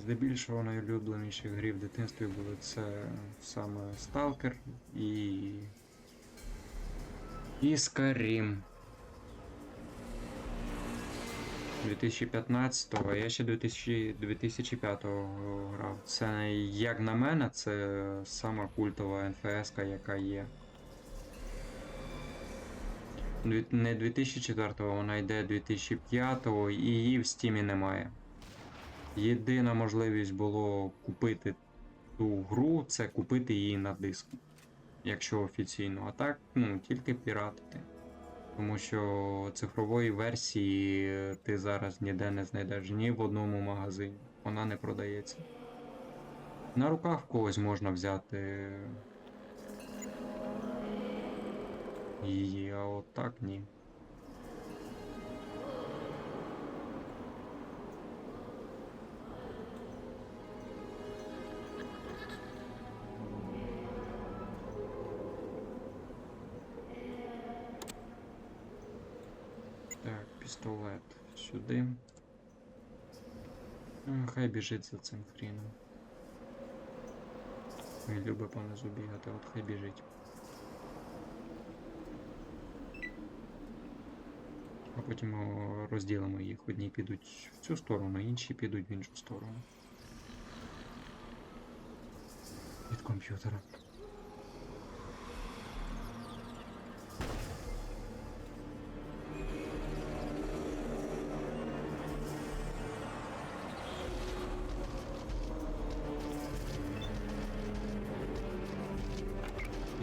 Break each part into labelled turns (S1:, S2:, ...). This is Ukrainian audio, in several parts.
S1: здебільшого найулюбленіші грі в дитинстві були це саме Stalker і. І Skyrim. 2015-го, я ще 2000, 2005-го грав. Це, як на мене, це сама культова НФС, яка є. Не 2004-го, вона йде 2005-го, і її в стімі немає. Єдина можливість було купити ту гру, це купити її на диску. Якщо офіційно. А так, ну, тільки піратити. Тому що цифрової версії ти зараз ніде не знайдеш ні в одному магазині. Вона не продається. На руках когось можна взяти її, а от так ні. Пістолет сюди. Ну, Хай біжить за цим хріном. Він любить понизу бігати, от хай біжить. А потім розділимо їх. Одні підуть в цю сторону, інші підуть в іншу сторону. Від комп'ютера.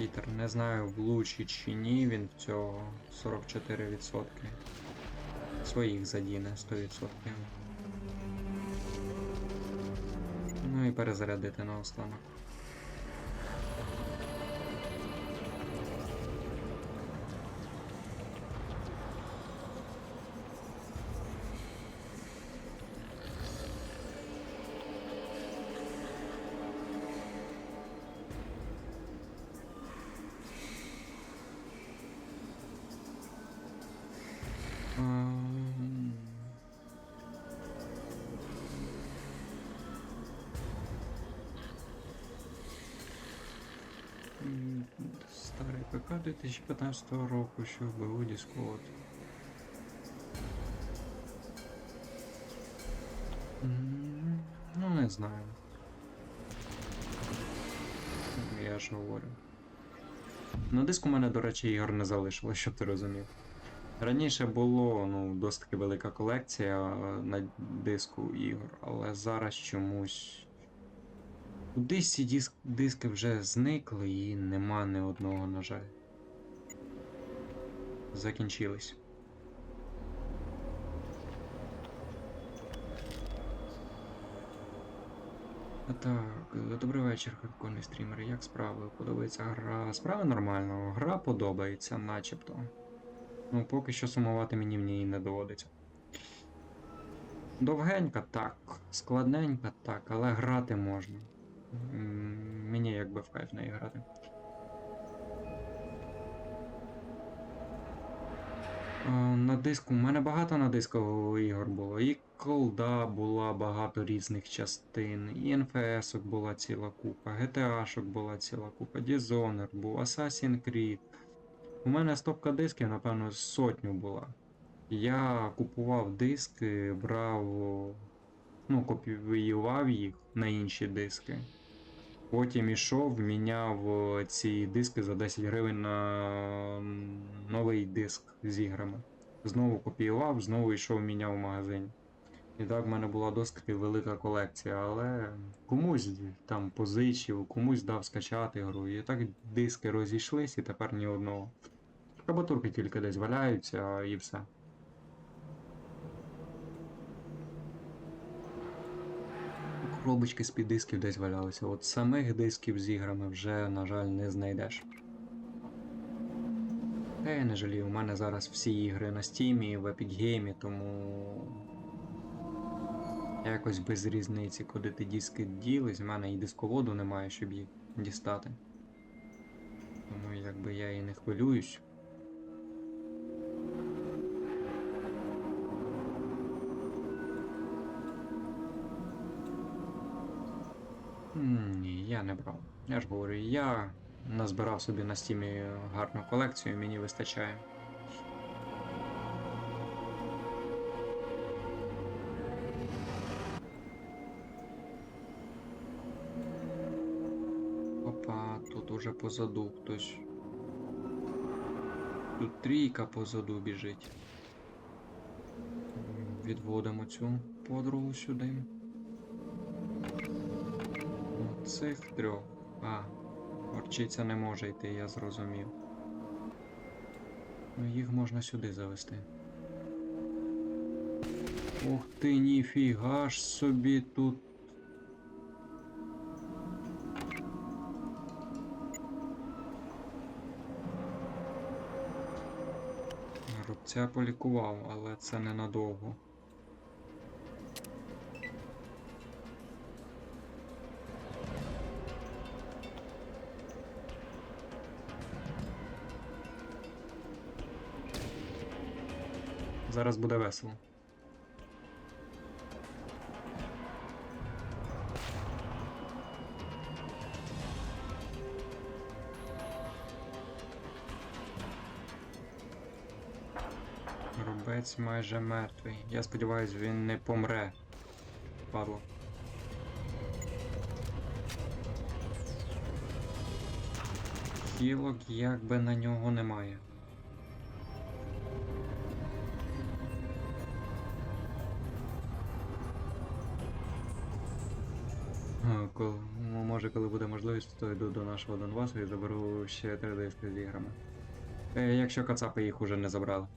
S1: Вітер, не знаю, влучить чи ні, він в цього 44%. Своїх задіне 100%. Ну і перезарядити на останок. ПК 2015 року, що вбив Discord. М, Ну, не знаю. Я ж говорю. На диску у мене, до речі, ігор не залишилось, щоб ти розумів. Раніше було ну, досить велика колекція на диску ігор, але зараз чомусь. Кудись ці диск, диски вже зникли і нема ні одного, на жаль. Закінчились. Так, е, добрий вечір, хардкорний стрімер. Як справи? Подобається гра? Справи нормально, гра подобається, начебто. Ну, поки що сумувати мені в ній не доводиться. Довгенька так, складненька так, але грати можна. Мені якби в кайф неї грати. А, На диску, у мене багато на диску ігор було. І колда була багато різних частин, і NFS була ціла купа, GTA-шок була ціла купа, Dishonored був, Assassin's Creed. У мене стопка дисків, напевно, сотню була. Я купував диски, брав, ну, копіював їх на інші диски. Потім ішов, міняв е, ці диски за 10 гривень на новий диск з іграми. Знову копіював, знову йшов, міняв в магазині. І так в мене була досить велика колекція, але комусь там позичив, комусь дав скачати гру. І так диски розійшлись і тепер ні одного. Кабатурки тільки десь валяються і все. Коробочки з-під дисків десь валялися. От самих дисків з іграми вже, на жаль, не знайдеш. Та я не жалію, у мене зараз всі ігри на стімі, в Epic Game, тому якось без різниці, куди ти диски ділись, в мене і дисководу немає, щоб їх дістати. Тому якби я і не хвилююсь. Я не брав. Я ж говорю, я назбирав собі на стімі гарну колекцію, мені вистачає. Опа, тут уже позаду хтось. Тут трійка позаду біжить. Відводимо цю подругу сюди. Цих трьох. А, орчиця не може йти, я зрозумів. Ну їх можна сюди завести. Ух ти, ніфіга ж собі тут. Рубця полікував, але це ненадовго. Зараз буде весело. Рубець майже мертвий. Я сподіваюся, він не помре. Падло. Хілок якби на нього немає. Може, коли буде можливість, то йду до нашого Донбасу і заберу ще три диски з іграми. Е, якщо кацапи їх уже не забрали.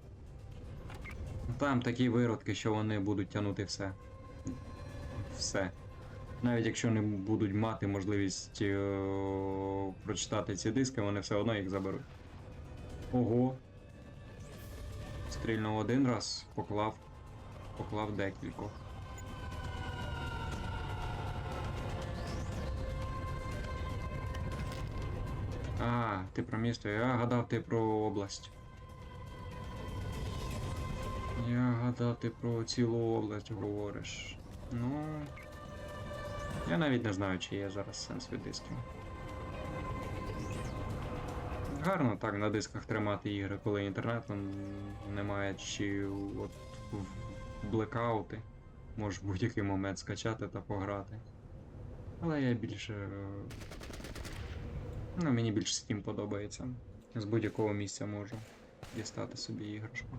S1: Там такі виродки, що вони будуть тягнути все. Все. Навіть якщо не будуть мати можливість е, прочитати ці диски, вони все одно їх заберуть. Ого. Стрільнув один раз, поклав. Поклав декількох. Ти про місто. Я гадав ти про область. Я гадав, ти про цілу область говориш. Ну. Я навіть не знаю, чи є зараз сенс від дисків. Гарно так на дисках тримати ігри, коли інтернету немає, чи от в блекаути. Можеш в будь-який момент скачати та пограти. Але я більше. Ну, мені більше Steam подобається. З будь-якого місця можу дістати собі іграшку.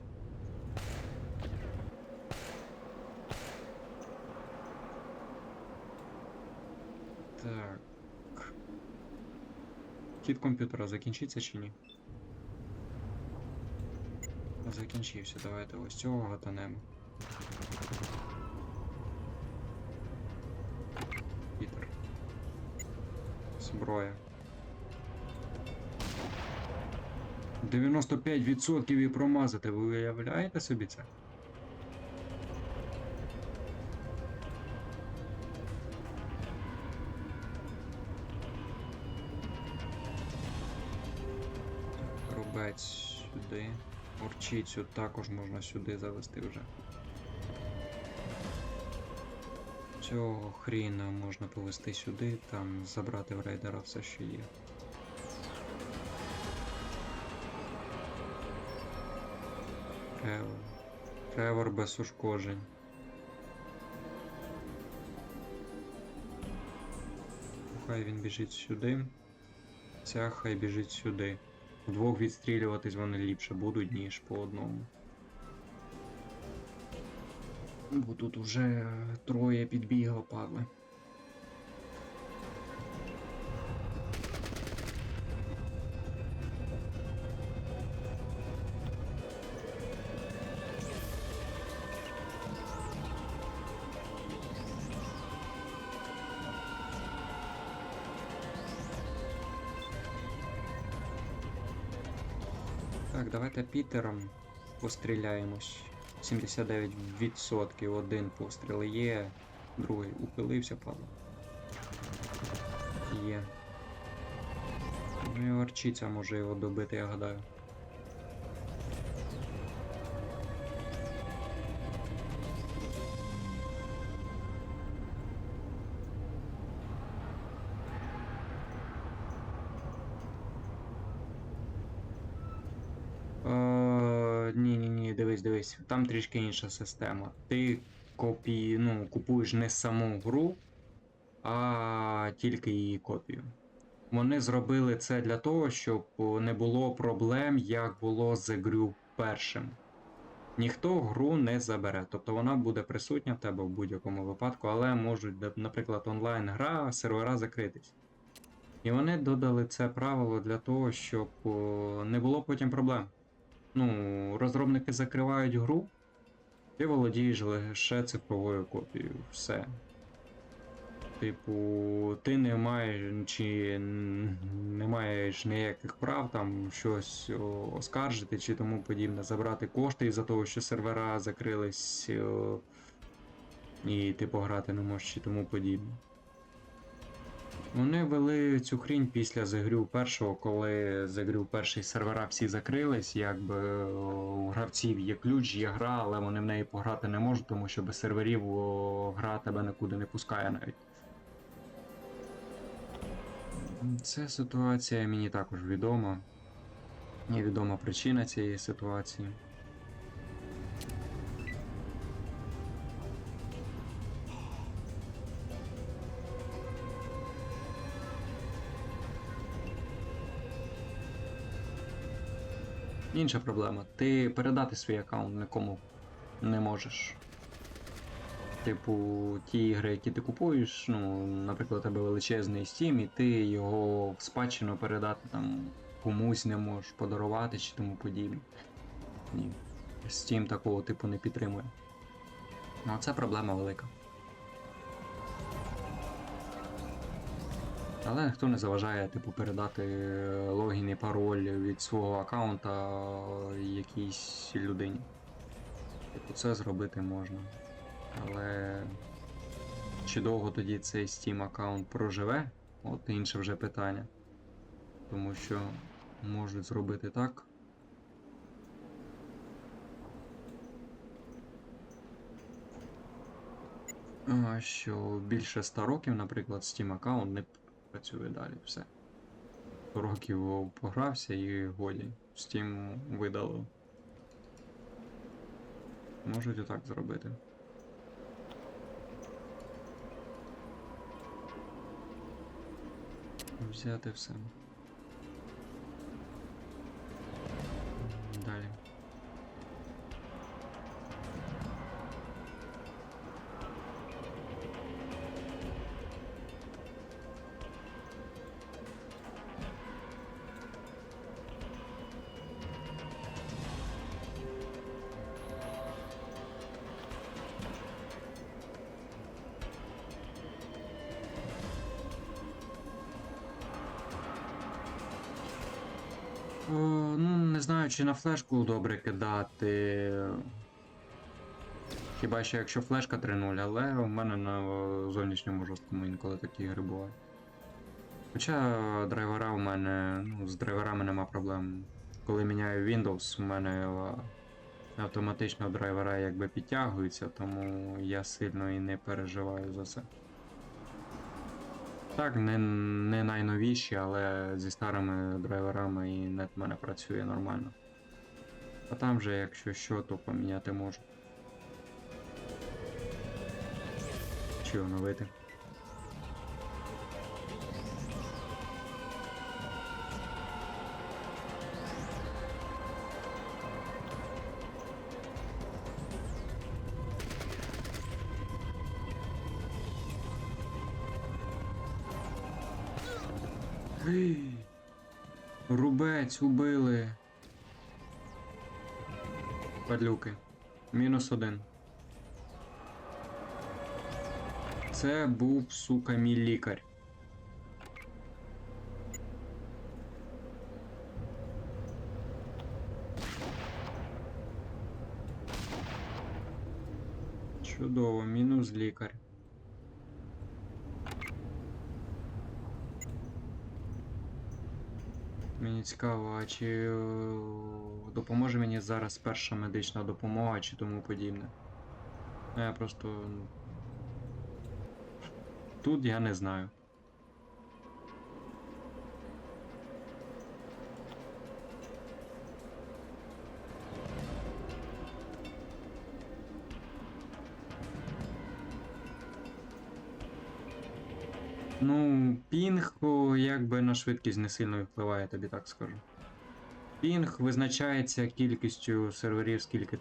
S1: Так. Хід комп'ютера закінчиться чи ні? Закінчився. Давайте ось цього гатанемо. Пітер. Зброя. 95% і промазати, ви уявляєте собі це? Рубець сюди. Орчицю також можна сюди завести вже. Цього хріна можна повести сюди, там забрати в рейдера все, що є. Тревор. Тревор без ушкоджень. Хай він біжить сюди. Ця хай біжить сюди. Вдвох відстрілюватись вони ліпше будуть, ніж по одному. Бо тут уже троє підбігло, падли. Давайте Пітером постріляємось. 79% один постріл є, другий ухилився, падла. Є. Ну і орчиця може його добити, я гадаю. Дивись, там трішки інша система. Ти копі... ну, купуєш не саму гру, а тільки її копію. Вони зробили це для того, щоб не було проблем, як було з Грю першим. Ніхто гру не забере, тобто вона буде присутня в тебе в будь-якому випадку, але можуть, наприклад, онлайн-гра, сервера закритись. І вони додали це правило для того, щоб не було потім проблем. Ну, розробники закривають гру, ти володієш лише цифровою копією. Все. Типу, ти не маєш чи не маєш ніяких прав там щось оскаржити чи тому подібне, забрати кошти із-за того, що сервера закрились і ти пограти не можеш чи тому подібне. Вони вели цю хрінь після загрю першого, коли загрю перший сервера всі закрились, якби у гравців є ключ, є гра, але вони в неї пограти не можуть, тому що без серверів гра тебе нікуди не пускає навіть. Ця ситуація мені також відома. Мені відома причина цієї ситуації. Інша проблема. Ти передати свій аккаунт нікому не можеш. Типу, ті ігри, які ти купуєш, ну, наприклад, у тебе величезний Steam, і ти його в спадщину передати там комусь не можеш подарувати чи тому подібне. Ні. Steam такого типу не підтримує. Ну, це проблема велика. Але ніхто не заважає, типу, передати е, логін і пароль від свого аккаунта якійсь людині. Типу, це зробити можна. Але чи довго тоді цей Steam аккаунт проживе? От інше вже питання. Тому що можуть зробити так. Що більше 100 років, наприклад, Steam аккаунт не працює далі. Все. 100 років погрався і годі. Steam видало. Можуть і так зробити. Взяти все. Не знаю, чи на флешку добре кидати. Хіба що якщо флешка 3.0, але у мене на зовнішньому жорсткому інколи такі ігри бувають. Хоча драйвера у мене. Ну, з драйверами нема проблем. Коли міняю Windows, у мене е, автоматично драйвера якби підтягуються, тому я сильно і не переживаю за це. Так, не, не найновіші, але зі старими драйверами і нет мене працює нормально. А там же, якщо що, то поміняти можу. Чи оновити. Рубець убили. Падлюки. Мінус один. Це був, сука, мій лікар. Чудово, мінус лікар. мені цікаво, а чи е, допоможе мені зараз перша медична допомога чи тому подібне. Ну, я просто. Тут я не знаю. Ну, пінг о, якби на швидкість не сильно впливає, тобі так скажу. Пінг визначається кількістю серверів, скільки,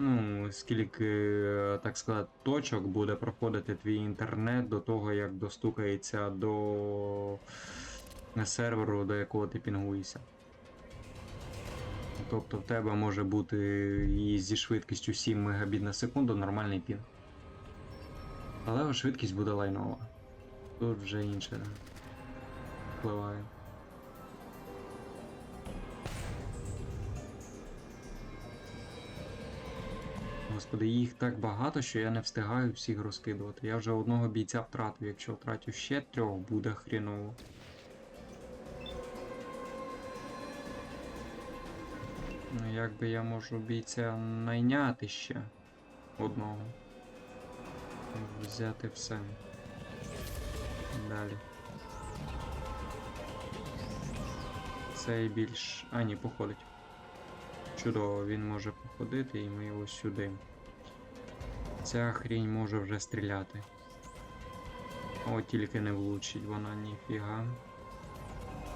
S1: ну, скільки, е, так сказати, точок буде проходити твій інтернет до того, як достукається до серверу, до якого ти пінгуєшся. Тобто в тебе може бути і зі швидкістю 7 Мбіт на секунду нормальний пінг. Але швидкість буде лайнова. Тут вже інше впливає. Господи, їх так багато, що я не встигаю всіх розкидувати. Я вже одного бійця втратив, якщо втратю ще трьох, буде хріново. Ну, якби я можу бійця найняти ще одного. Взяти все. Далі. Цей більш. А, ні, походить. Чудово, він може походити і ми його сюди. Ця хрінь може вже стріляти. О, тільки не влучить вона ніфіга.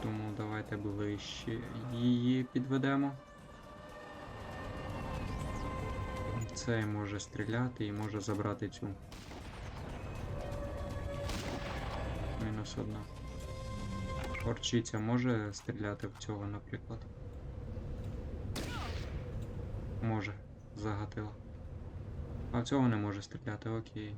S1: Тому давайте ближче її підведемо. Цей може стріляти і може забрати цю. Мінус одна. Орчиця може стріляти в цього, наприклад. Може, загатила. А в цього не може стріляти, окей.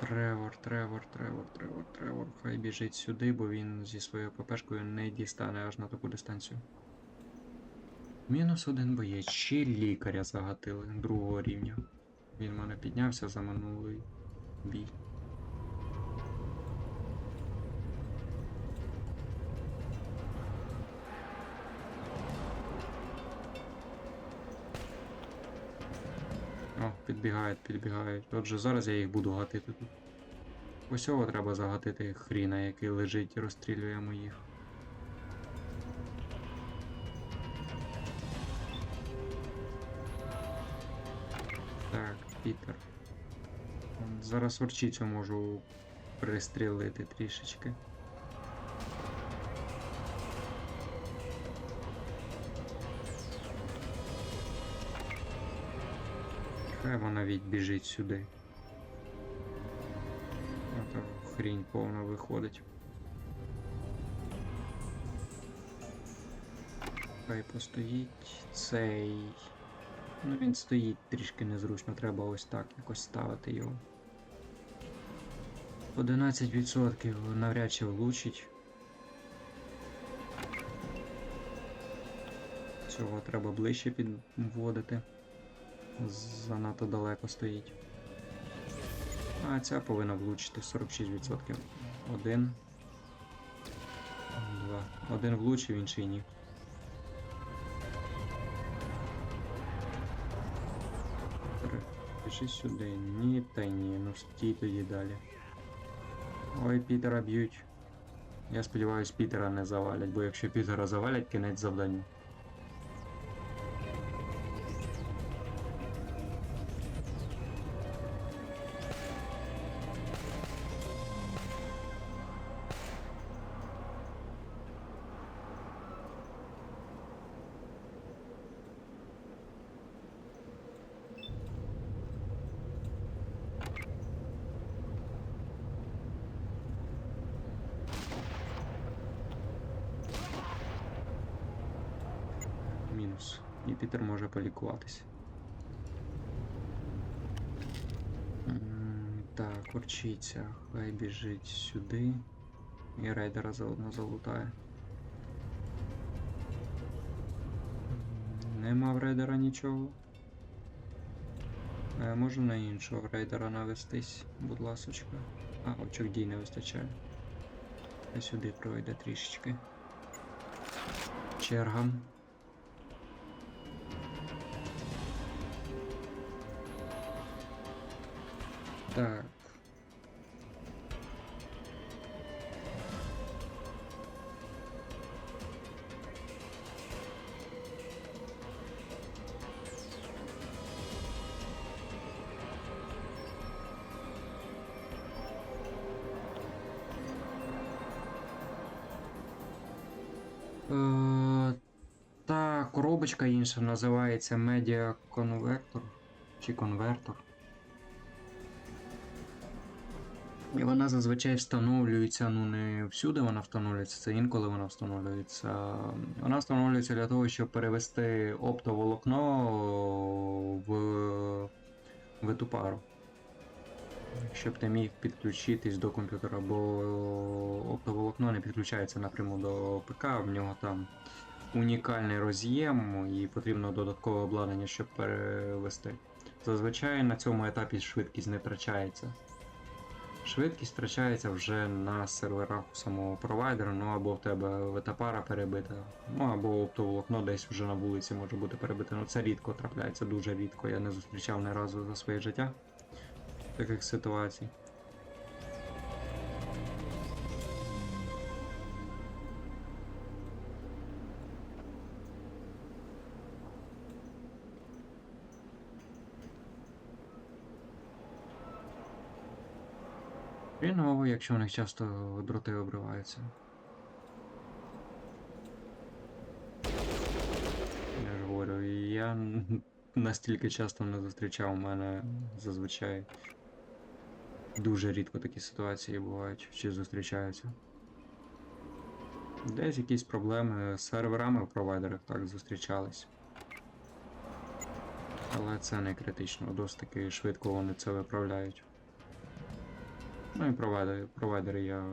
S1: Тревор, Тревор, Тревор, Тревор, Тревор. Хай біжить сюди, бо він зі своєю ППшкою не дістане аж на таку дистанцію. Мінус один боєць. Ще лікаря загатили другого рівня. Він мене піднявся за минулий бій. Підбігають, підбігають. Отже, зараз я їх буду гатити тут. Ось цього треба загатити хріна, який лежить і розстрілює моїх. Так, Пітер. Зараз орчицю можу пристрілити трішечки. Хай вона відбіжить сюди. А хрінь повна виходить. Хай постоїть цей. Ну він стоїть трішки незручно, треба ось так якось ставити його. 11% навряд чи влучить. Цього треба ближче підводити. Занадто далеко стоїть. А ця повинна влучити 46%. Один. Два. Один влучив, інший ні. Пиши сюди. Ні, та ні. Ну стій тоді далі. Ой, Пітера б'ють. Я сподіваюся, Пітера не завалять, бо якщо Пітера завалять, кінець завдання. Мінус. І Пітер може полікуватися. Так, орчиця. Хай біжить сюди. І рейдера заодно залутає. Нема в рейдера нічого. Е, можу на іншого рейдера навестись, будь ласочка. А, очок дій не вистачає. Хай сюди пройде трішечки. Черга. Так. Е, та коробочка інша називається медіа конвертор чи конвертор. І вона зазвичай встановлюється, ну не всюди вона встановлюється, це інколи вона встановлюється. Вона встановлюється для того, щоб перевести оптоволокно в, в ету пару. Щоб ти міг підключитись до комп'ютера, бо оптоволокно не підключається напряму до ПК, в нього там унікальний роз'єм і потрібно додаткове обладнання, щоб перевести. Зазвичай на цьому етапі швидкість не втрачається. Швидкість втрачається вже на серверах у самого провайдера, ну або в тебе ветапара перебита, ну або оптоволокно десь вже на вулиці може бути перебите. Ну це рідко трапляється, дуже рідко. Я не зустрічав ні разу за своє життя таких ситуацій. Якщо у них часто дроти обриваються. Я ж говорю, я настільки часто не зустрічав у мене зазвичай. Дуже рідко такі ситуації бувають чи зустрічаються. Десь якісь проблеми з серверами в провайдерах так зустрічались. Але це не критично, досить таки швидко вони це виправляють. Ну і провайдери, провайдери я.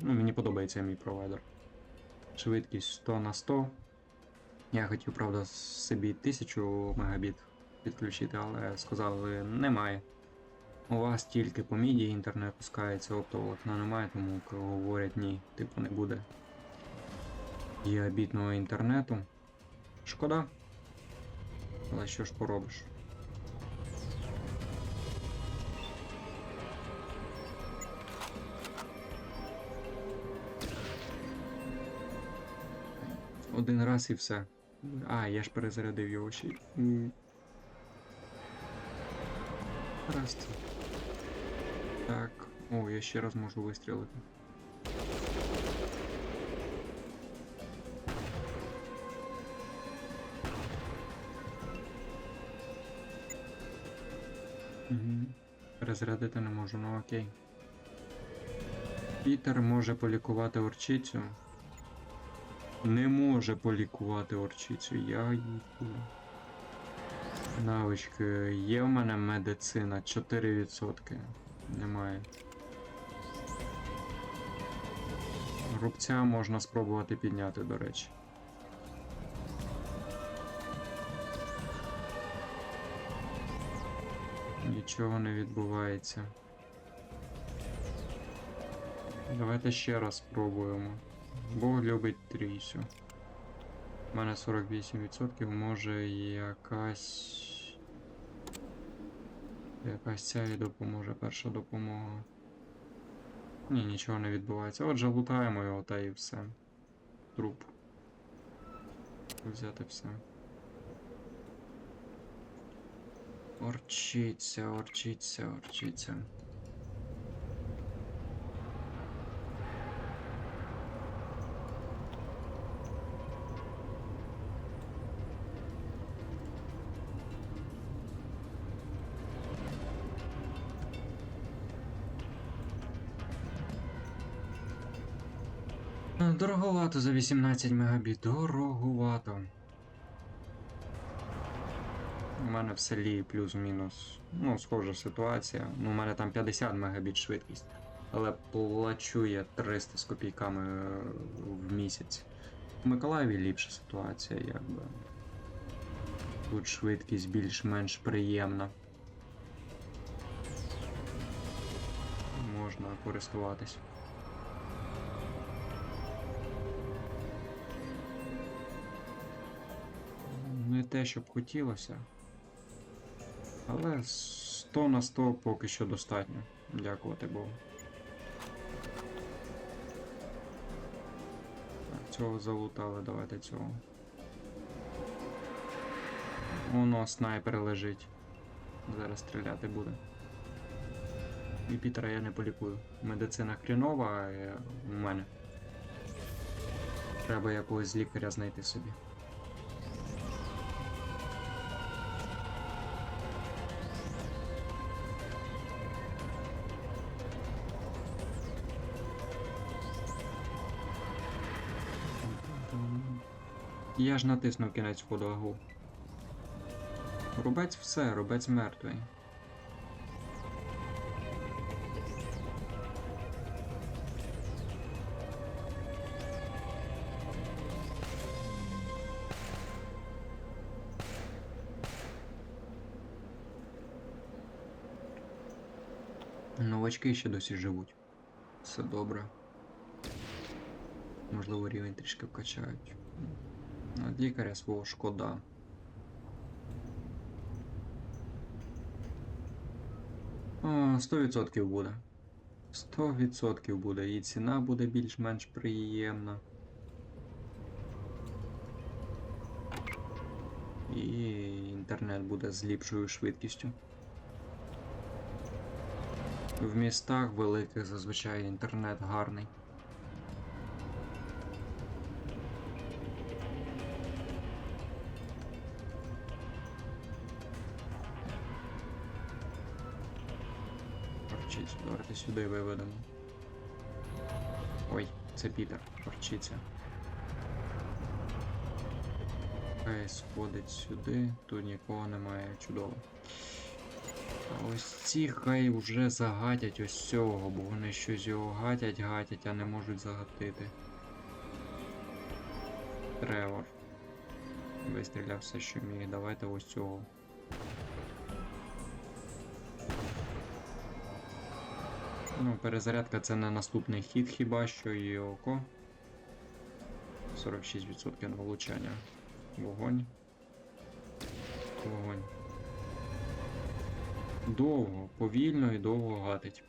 S1: Ну, мені подобається мій провайдер. Швидкість 100 на 100. Я хотів, правда, собі 1000 мегабіт підключити, але сказали, немає. У вас тільки по міді інтернет пускається, оптоволокна немає, тому говорять ні, типу не буде гігабітного інтернету. Шкода. Але що ж поробиш? Один раз і все. А, я ж перезарядив його ще. Гаразд. Так. О, я ще раз можу вистрілити. Угу. Перезарядити не можу, ну окей. Пітер може полікувати орчицю. Не може полікувати орчицю. Я. Навички. Є в мене медицина 4%. Немає. Рубця можна спробувати підняти, до речі. Нічого не відбувається. Давайте ще раз спробуємо. Бог любить трійсю. У мене 48%, може якась. Якась ця і допоможе, перша допомога. Ні, нічого не відбувається. Отже, лутаємо його та і все. Труп. Взяти все. Орчиться, орчиться, орчиться. Дороговато за 18 мегабіт. Дороговато. У мене в селі плюс-мінус. Ну, схожа ситуація. Ну, у мене там 50 мегабіт швидкість. Але плачу я 300 з копійками е, в місяць. В Миколаєві ліпша ситуація, якби. Тут швидкість більш-менш приємна. Можна користуватись. Те, щоб хотілося. Але 100 на 100 поки що достатньо. Дякувати Богу. Цього залутали, давайте цього. Воно снайпер лежить. Зараз стріляти буде. І Пітера я не полікую. Медицина хрінова е, у мене. Треба якогось лікаря знайти собі. Я ж натиснув кінець ходу агу. Рубець все, рубець мертвий. Новачки ще досі живуть. Все добре. Можливо, рівень трішки вкачають. От лікаря свого шкода. О, 100% буде. 100% буде. І ціна буде більш-менш приємна. І інтернет буде з ліпшою швидкістю. В містах великих зазвичай інтернет гарний. Сюди виведемо. Ой, це Пітер. Парчиться. Хай сходить сюди. Тут нікого немає. Чудово. А ось ці хай вже загатять ось цього, бо вони щось його гатять, гатять, а не можуть загатити. Тревор. Вистріляв все, що міг. Давайте ось цього. Ну, перезарядка це на наступний хід хіба що і око. 46% на влучання. Вогонь. Вогонь. Довго, повільно і довго гатить.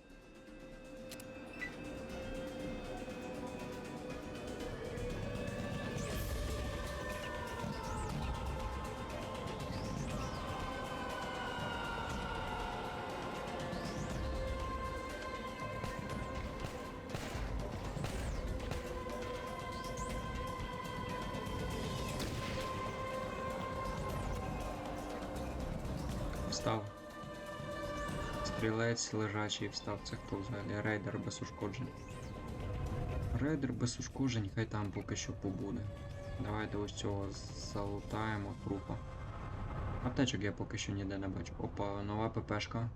S1: Стрілець лежачий встав, це хто взагалі? Рейдер без ушкоджень. Рейдер без ушкоджень, хай там поки що побуде. Давайте ось цього залутаємо трупа. Аптечок я поки що ніде не бачу. Опа, нова ППшка.